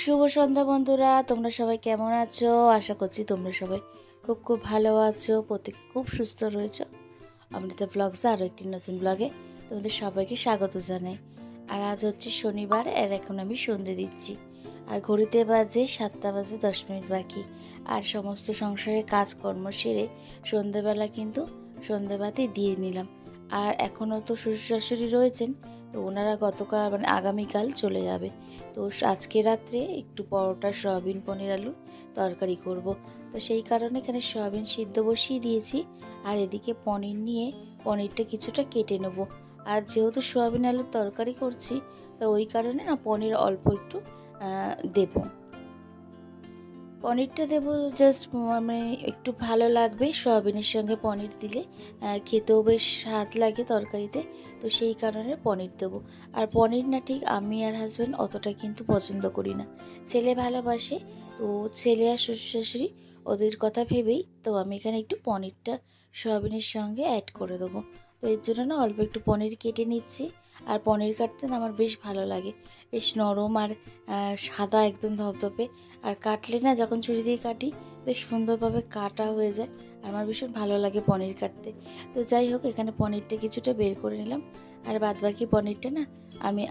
শুভ সন্ধ্যা বন্ধুরা, তোমরা সবাই কেমন আছো? আশা করছি তোমরা সবাই খুব খুব ভালো আছো, প্রত্যেকে খুব সুস্থ রয়েছো। অমৃতা ব্লগসে আরও একটি নতুন ব্লগে তোমাদের সবাইকে স্বাগত জানাই। আর আজ হচ্ছে শনিবার, আর এখন আমি সন্ধে দিচ্ছি। আর ঘড়িতে বাজে সাতটা বাজে দশ মিনিট বাকি। আর সমস্ত সংসারের কাজকর্ম সেরে সন্ধেবেলা কিন্তু সন্ধেবাতি দিয়ে নিলাম। আর এখনও তো শ্বশুর শাশুড়ি রয়েছেন তো ওনারা গতকাল মানে আগামীকাল চলে যাবে। তো আজকে রাত্রে একটু পরোটা, সয়াবিন, পনির, আলু তরকারি করব। তো সেই কারণে এখানে সয়াবিন সিদ্ধ বসিয়ে দিয়েছি। আর এদিকে পনির নিয়ে পনিরটা কিছুটা কেটে নেব। আর যেহেতু সয়াবিন, আলুর তরকারি করছি, তো ওই কারণে না পনির অল্প একটু দেব। পনিরটা দেব জাস্ট মানে একটু ভালো লাগবে সয়াবিনের সঙ্গে পনির দিলে। খেতেও বেশ স্বাদ লাগে তরকারিতে, তো সেই কারণে পনির দেবো। আর পনির না ঠিক আমি আর হাজব্যান্ড অতটা কিন্তু পছন্দ করি না। ছেলে ভালোবাসে, তো ছেলে আর শ্বশুর শাশুড়ি ওদের কথা ভেবেই তো আমি এখানে একটু পনিরটা সয়াবিনের সঙ্গে অ্যাড করে দেবো। তো এর জন্য না অল্প একটু পনির কেটে নিচ্ছি। আর পনির কাটতে না আমার বেশ ভালো লাগে। বেশ নরম আর সাদা একদম ধপধপে। আর কাটলে না যখন ছুরি দিয়ে কাটি, বেশ সুন্দরভাবে কাটা হয়ে যায়। আর আমার ভীষণ ভালো লাগে পনির কাটতে। তো যাই হোক, এখানে পনিরটা কিছুটা বের করে নিলাম। আর বাদ বাকি পনিরটা না আমি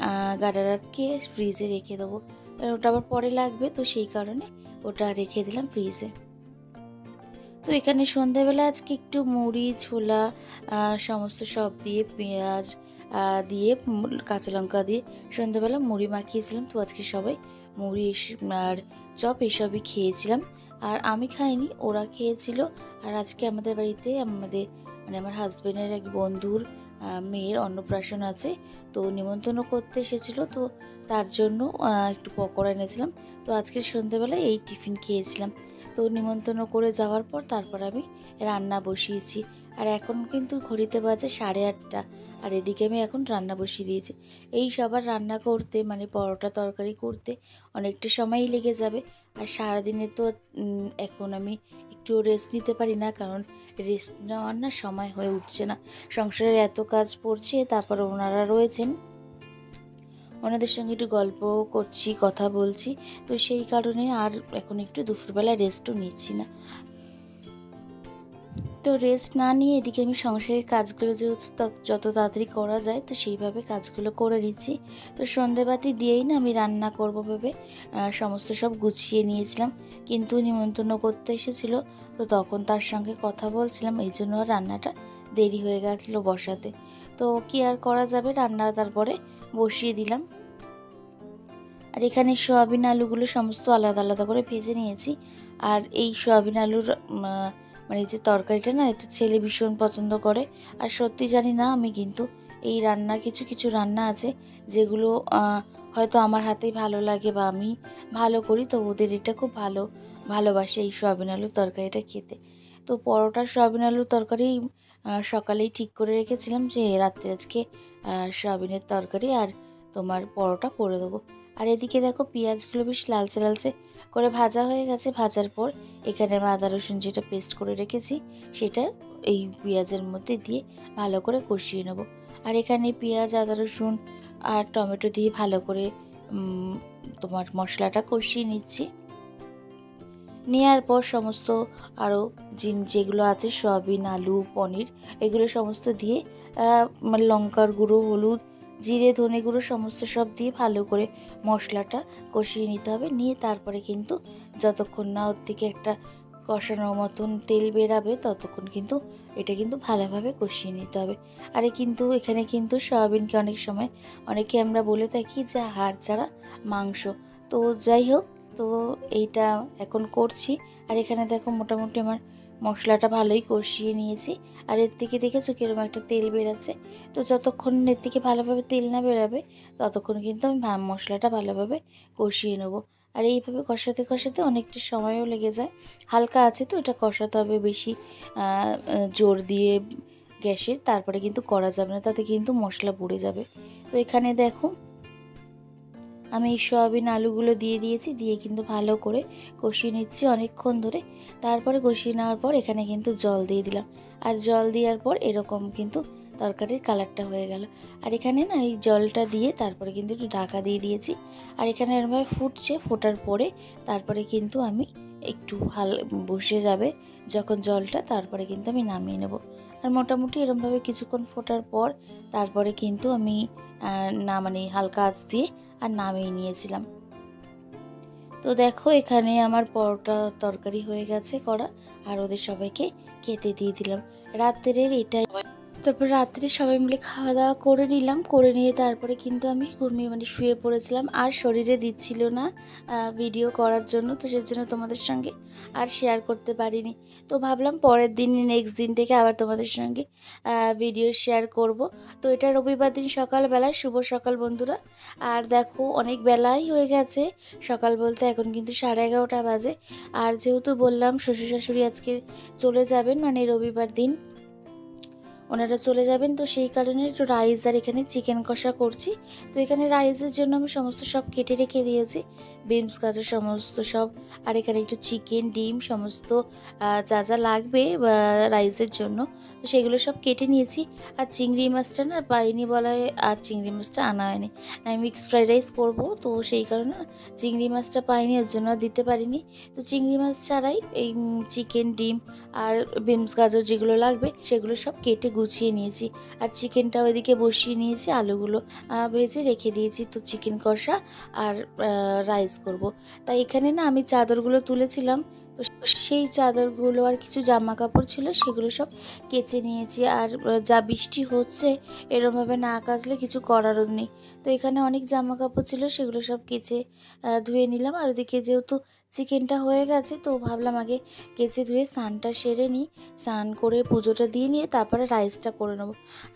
গাডা রাতকে ফ্রিজে রেখে দেবো। কারণ ওটা আবার পরে লাগবে, তো সেই কারণে ওটা রেখে দিলাম ফ্রিজে। তো এখানে সন্ধ্যাবেলা আজকে একটু মুড়ি, ছোলা সমস্ত সব দিয়ে পেঁয়াজ দিয়ে কাঁচা লঙ্কা দিয়ে সন্ধ্যাবেলা মুড়ি মাখিয়েছিলাম। তো আজকে সবাই মুড়ি আর চপ এসবই খেয়েছিলাম। আর আমি খাইনি, ওরা খেয়েছিল। আর আজকে আমাদের বাড়িতে আমাদের মানে আমার হাজব্যান্ডের এক বন্ধুর মেয়ের অন্নপ্রাশন আছে। তো নিমন্ত্রণ করতে এসেছিল। তো তার জন্য একটু পকোড়া এনেছিলাম। তো আজকে সন্ধেবেলায় এই টিফিন খেয়েছিলাম। তো নিমন্ত্রণ করে যাওয়ার পর তারপর আমি রান্না বসিয়েছি। আর এখন কিন্তু ঘড়িতে বাজে সাড়ে আটটা। আর এদিকে আমি এখন রান্না বসিয়ে দিয়েছি। এই সবার রান্না করতে মানে পরোটা তরকারি করতে অনেকটা সময়ই লেগে যাবে। আর সারাদিনে তো এখন আমি একটু রেস্ট নিতে পারি না, কারণ রেস্ট নেওয়ার না সময় হয়ে উঠছে না। সংসারের এত কাজ পড়ছে, তারপর ওনারা রয়েছেন। ওনাদের সঙ্গে একটু গল্প করছি, কথা বলছি। তো সেই কারণে আর এখন একটু দুপুরবেলা রেস্টও নিচ্ছি না। তো রেস্ট না নিয়ে এদিকে আমি সংসারের কাজগুলো যত তাড়াতাড়ি করা যায়, তো সেইভাবে কাজগুলো করে নিচ্ছি। তো সন্ধেবাতি দিয়েই না আমি রান্না করব ভেবে সমস্ত সব গুছিয়ে নিয়েছিলাম। কিন্তু নিমন্ত্রণ করতে এসেছিল, তো তখন তার সঙ্গে কথা বলছিলাম, এই জন্য রান্নাটা দেরি হয়ে গেছিল বসাতে। তো কি আর করা যাবে রান্না তারপরে বসিয়ে দিলাম। আর এখানে সোয়াবিন আলুগুলো সমস্ত আলাদা আলাদা করে ভেজে নিয়েছি। আর এই সোয়াবিন আলুর মানে যে তরকারিটা না এটা ছেলে ভীষণ পছন্দ করে। আর সত্যি জানি না আমি কিন্তু এই রান্না, কিছু কিছু রান্না আছে যেগুলো হয়তো আমার হাতেই ভালো লাগে বা আমি ভালো করি, তো ওদের এটা খুব ভালো ভালোবাসে এই সয়াবিন আলুর তরকারিটা খেতে। তো পরোটা সয়াবিন আলুর তরকারি সকালেই ঠিক করে রেখেছিলাম যে রাত্রে আজকে সয়াবিনের তরকারি আর তোমার পরোটা করে দেবো। আর এদিকে দেখো পেঁয়াজগুলো বেশ লালচে লালচে করে ভাজা হয়ে গেছে। ভাজার পর এখানে আমি আদা, রসুন যেটা পেস্ট করে রেখেছি, সেটা এই পেঁয়াজের মধ্যে দিয়ে ভালো করে কষিয়ে নেব। আর এখানে পেঁয়াজ, আদা, রসুন আর টমেটো দিয়ে ভালো করে তোমার মশলাটা কষিয়ে নিচ্ছি। নেওয়ার পর সমস্ত আরও জিন যেগুলো আছে, সয়াবিন, আলু, পনির, এগুলো সমস্ত দিয়ে মানে লঙ্কার গুঁড়ো, হলুদ জিরে, ধনে গুঁড়ো সমস্ত সব দিয়ে ভালো করে মশলাটা কষিয়ে নিতে হবে। নিয়ে তারপরে কিন্তু যতক্ষণ না ওর থেকে একটা কষানোর মতন তেল বেরাবে, ততক্ষণ কিন্তু এটা কিন্তু ভালোভাবে কষিয়ে নিতে হবে। আরে কিন্তু এখানে কিন্তু সয়াবিনকে অনেক সময় অনেকে আমরা বলে থাকি যে হাড় ছাড়া মাংস। তো যাই হোক, তো এইটা এখন করছি। আর এখানে দেখো মোটামুটি আমার মশলাটা ভালোই কষিয়ে নিয়েছি। আর এর থেকে দেখেছ কীরকম একটা তেল বেরাচ্ছে? তো যতক্ষণ এর থেকে ভালোভাবে তেল না বেরাবে, ততক্ষণ কিন্তু আমি মশলাটা ভালোভাবে কষিয়ে নেব। আর এইভাবে কষাতে কষাতে অনেকটা সময়ও লেগে যায়। হালকা আছে তো, এটা কষাতে হবে বেশি জোর দিয়ে গ্যাসের। তারপরে কিন্তু করা যাবে না, তাতে কিন্তু মশলা পুড়ে যাবে। তো এখানে দেখো আমি এই সয়াবিন আলুগুলো দিয়ে দিয়েছি, দিয়ে কিন্তু ভালো করে কষিয়ে নিচ্ছি অনেকক্ষণ ধরে। তারপরে কষিয়ে নেওয়ার পর এখানে কিন্তু জল দিয়ে দিলাম। আর জল দেওয়ার পর এরকম কিন্তু তরকারির কালারটা হয়ে গেল। আর এখানে না এই জলটা দিয়ে তারপরে কিন্তু একটু ঢাকা দিয়ে দিয়েছি। আর এখানে এরমভাবে ফুটছে, ফোটার পরে তারপরে কিন্তু আমি একটু হাল, বসে যাবে যখন জলটা, তারপরে কিন্তু আমি নামিয়ে নেব। আর মোটামুটি এরমভাবে কিছুক্ষণ ফোটার পর তারপরে কিন্তু আমি না মানে হালকা আঁচ দিয়ে আর নামিয়ে নিয়েছিলাম। তো দেখো, এখানে আমার পরোটা তরকারি হয়ে গেছে করা, আর ওদের সবাইকে খেতে দিয়ে দিলাম। রাত্রের এটাই। তারপর রাত্রে সবাই মিলে খাওয়া দাওয়া করে নিলাম। করে নিয়ে তারপরে কিন্তু আমি ঘুমিয়ে মানে শুয়ে পড়েছিলাম। আর শরীরে দিচ্ছিল না ভিডিও করার জন্য। তো সেজন্য তোমাদের সঙ্গে আর শেয়ার করতে পারিনি। তো ভাবলাম পরের দিন নেক্সট দিন থেকে আবার তোমাদের সঙ্গে ভিডিও শেয়ার করব। তো এটা রবিবার দিন সকালবেলায়। শুভ সকাল বন্ধুরা। আর দেখো, অনেক বেলাই হয়ে গেছে। সকাল বলতে এখন কিন্তু সাড়ে এগারোটা বাজে। আর যেহেতু বললাম শ্বশুর শাশুড়ি আজকে চলে যাবেন মানে রবিবার দিন। ওনারা চলে যাবেন, তো সেই কারণে একটু রাইস আর এখানে চিকেন কষা করছি। তো এখানে রাইসের জন্য আমি সমস্ত সব কেটে রেখে দিয়েছি। বিনস গাজর, সমস্ত সব, আর এখানে একটু চিকেন ডিম, সমস্ত যা যা লাগবে রাইসের জন্য। তো সেগুলো সব কেটে নিয়েছি। আর চিংড়ি মাছটা না পাইনি বলায় আর চিংড়ি মাছটা আনা হয়নি। আমি মিক্সড ফ্রাইড রাইস করব, তো সেই কারণে চিংড়ি মাছটা পাইনি ওর জন্য দিতে পারিনি। তো চিংড়ি মাছ ছাড়াই এই চিকেন ডিম আর বিনস গাজর যেগুলো লাগবে, সেগুলো সব কেটে গুছিয়ে নিয়েছি আর চিকেনটা ওইদিকে বসিয়ে নিয়েছি, আলুগুলো ভেজে রেখে দিয়েছি তো চিকেন কষা আর রাইস করব। তাই এখানে না আমি চাদরগুলো তুলেছিলাম, তো সেই চাদরগুলো আর কিছু জামা কাপড় ছিল সেগুলো সব কেচে নিয়েছি আর যা বৃষ্টি হচ্ছে এরমভাবে না কাচলে কিছু করারও নেই তো এখানে অনেক জামা কাপড় ছিল সেগুলো সব কেচে ধুয়ে নিলাম আর ওদিকে যেহেতু চিকেনটা হয়ে গেছে, তো ভাবলাম আগে কেচে ধুয়ে স্নানটা সেরে নিই। স্নান করে পুজোটা দিয়ে নিয়ে তারপরে রাইসটা করে নেব।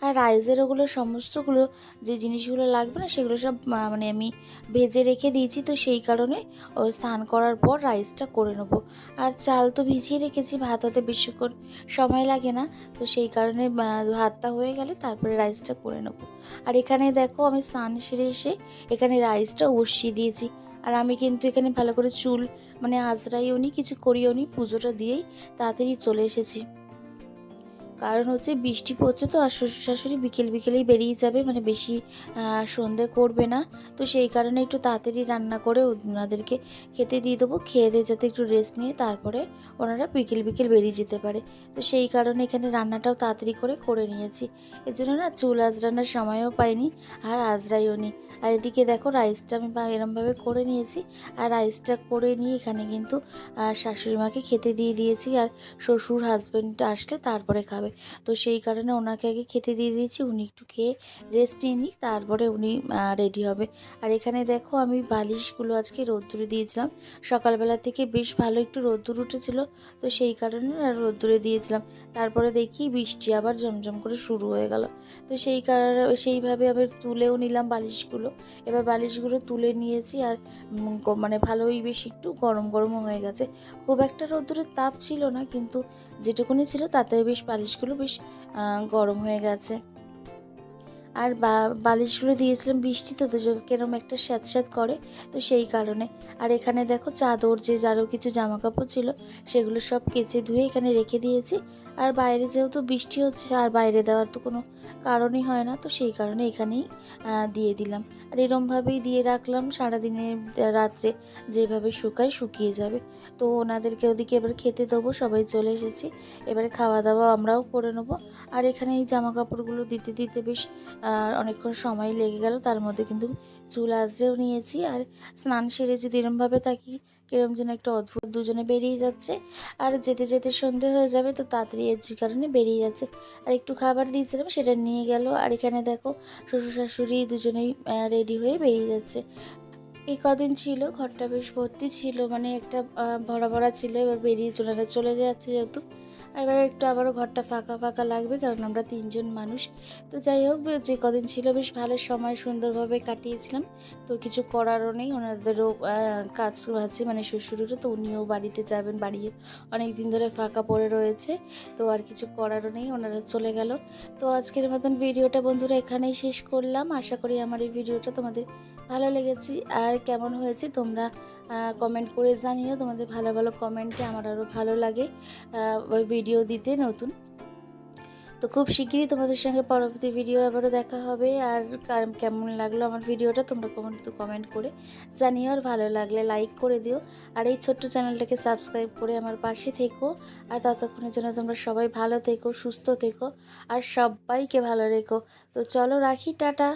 আর রাইসের ওগুলো সমস্তগুলো যে জিনিসগুলো লাগবে না, সেগুলো সব মানে আমি ভেজে রেখে দিয়েছি, তো সেই কারণে স্নান করার পর রাইসটা করে নেব। আর চাল তো ভিজিয়ে রেখেছি, ভাত হতে বেশিক্ষণ সময় লাগে না, তো সেই কারণে ভাতটা হয়ে গেলে তারপরে রাইসটা করে নেব। আর এখানে দেখো আমি স্নান সেরে এসে এখানে রাইসটা বসিয়ে দিয়েছি। আর আমি কিন্তু এখানে ভালো করে চুল মানে আজরাইও নি, কিছু করিও নি, পুজোটা দিয়েই তাড়াতাড়ি চলে এসেছি। কারণ হচ্ছে বৃষ্টি পড়ছে তো আর শ্বশুর শাশুড়ি বিকেল বিকেলেই বেরিয়ে যাবে মানে বেশি সন্ধে করবে না। তো সেই কারণে একটু তাড়াতাড়ি রান্না করে ওনাদেরকে খেতে দিয়ে দেবো। খেয়ে দিয়ে যাতে একটু রেস্ট নিয়ে তারপরে ওনারা বিকেল বিকেল বেরিয়ে যেতে পারে। তো সেই কারণে এখানে রান্নাটাও তাড়াতাড়ি করে করে নিয়েছি। এর জন্য না চুল আজরানোর সময়ও পাইনি আর আজরাইও নি। আর এদিকে দেখো রাইসটা আমি এরমভাবে করে নিয়েছি। আর রাইসটা করে নিয়ে এখানে কিন্তু শাশুড়ি মাকে খেতে দিয়ে দিয়েছি। আর শ্বশুর হাজব্যান্ড আসলে তারপরে খাবে। তো সেই কারণে ওনাকে আগে খেতে দিয়ে দিয়েছি, উনি একটু খেয়ে রেস্ট নিয়ে নিক, তারপরে উনি রেডি হবে। আর এখানে দেখো আমি বালিশগুলো আজকে রোদ্দুরে দিয়েছিলাম। সকালবেলা থেকে বেশ ভালো একটু রোদ্দুর উঠেছিল, তো সেই কারণে আর রোদ্দুরে দিয়েছিলাম। তারপরে দেখি বৃষ্টি আবার ঝমঝম করে শুরু হয়ে গেল। তো সেই কারণে সেইভাবে আবার তুলেও নিলাম বালিশগুলো। এবার বালিশগুলো তুলে নিয়েছি আর মানে ভালোই বেশ একটু গরম গরমও হয়ে গেছে। খুব একটা রোদ্দুরের তাপ ছিল না, কিন্তু যেটুকুনি ছিল তাতে বেশ বালিশগুলো বেশ গরম হয়ে গেছে। আর বালিশগুলো দিয়েছিলাম বৃষ্টিতে তো যে কেরম একটা স্যাঁত স্যাঁত করে, তো সেই কারণে। আর এখানে দেখো চাদর, যে যারও কিছু জামা কাপড় ছিল, সেগুলো সব কেচে ধুয়ে এখানে রেখে দিয়েছি। আর বাইরে যেহেতু বৃষ্টি হচ্ছে, আর বাইরে দেওয়ার তো কোনো কারণই হয় না, তো সেই কারণে এখানেই দিয়ে দিলাম। আর এরমভাবেই দিয়ে রাখলাম সারাদিনের রাত্রে যেভাবে শুকায় শুকিয়ে যাবে। তো ওনাদেরকে ওদিকে এবার খেতে দেবো, সবাই চলে এসেছি। এবারে খাওয়া দাওয়া আমরাও করে নেব। আর এখানে এই জামা কাপড়গুলো দিতে দিতে বেশ আহ, অনেকক্ষণ সময় লেগে গেল তার মধ্যে কিন্তু চুল আজরেও নিয়েছি। আর স্নান সেরে যদি এরমভাবে থাকি কিরম যেন একটা অদ্ভুত দুজনে বেরিয়ে যাচ্ছে। আর যেতে যেতে সন্ধে হয়ে যাবে তো তাড়াতাড়ি এর যে কারণে বেরিয়ে যাচ্ছে। আর একটু খাবার দিয়েছিলাম সেটা নিয়ে গেল। আর এখানে দেখো শ্বশুর শাশুড়ি দুজনেই রেডি হয়ে বেরিয়ে যাচ্ছে। এই কদিন ছিল ঘরটা বেশ ভর্তি ছিল মানে একটা ভরা ভরা ছিল এবার বেরিয়ে চলে চলে যাচ্ছে যেহেতু। আর এবার একটু আবারও ঘরটা ফাঁকা ফাঁকা লাগবে, কারণ আমরা তিনজন মানুষ। তো যাই হোক, যে কদিন ছিল বেশ ভালো সময় সুন্দরভাবে কাটিয়েছিলাম। তো কিছু করারও নেই, ওনাদেরও কাজ আছে মানে শ্বশুরেরও, তো উনিও বাড়িতে যাবেন, বাড়ি অনেক দিন ধরে ফাঁকা পড়ে রয়েছে। তো আর কিছু করারও নেই, ওনারা চলে গেল। তো আজকের মতন ভিডিওটা বন্ধুরা এখানেই শেষ করলাম। আশা করি আমার এই ভিডিওটা তোমাদের ভালো লেগেছে। আর কেমন হয়েছে তোমরা কমেন্ট করে জানিও। তোমাদের ভালো ভালো কমেন্টে আমার আরও ভালো লাগে। ওই ভিডিও দিতে নতুন। তো খুব শিগগিরই তোমাদের সঙ্গে পরবর্তী ভিডিও আবারও দেখা হবে। আর কেমন লাগল আমার ভিডিওটা তোমরা কমেন্ট কমেন্ট করে জানিও। আর ভালো লাগলে লাইক করে দিও। আর এই ছোট্ট চ্যানেলটাকে সাবস্ক্রাইব করে আমার পাশে থেকো। আর ততক্ষণের জন্য তোমরা সবাই ভালো থেকো, সুস্থ থেকো। আর সবাইকে ভালো রেখো। তো চলো রাখি, টাটা।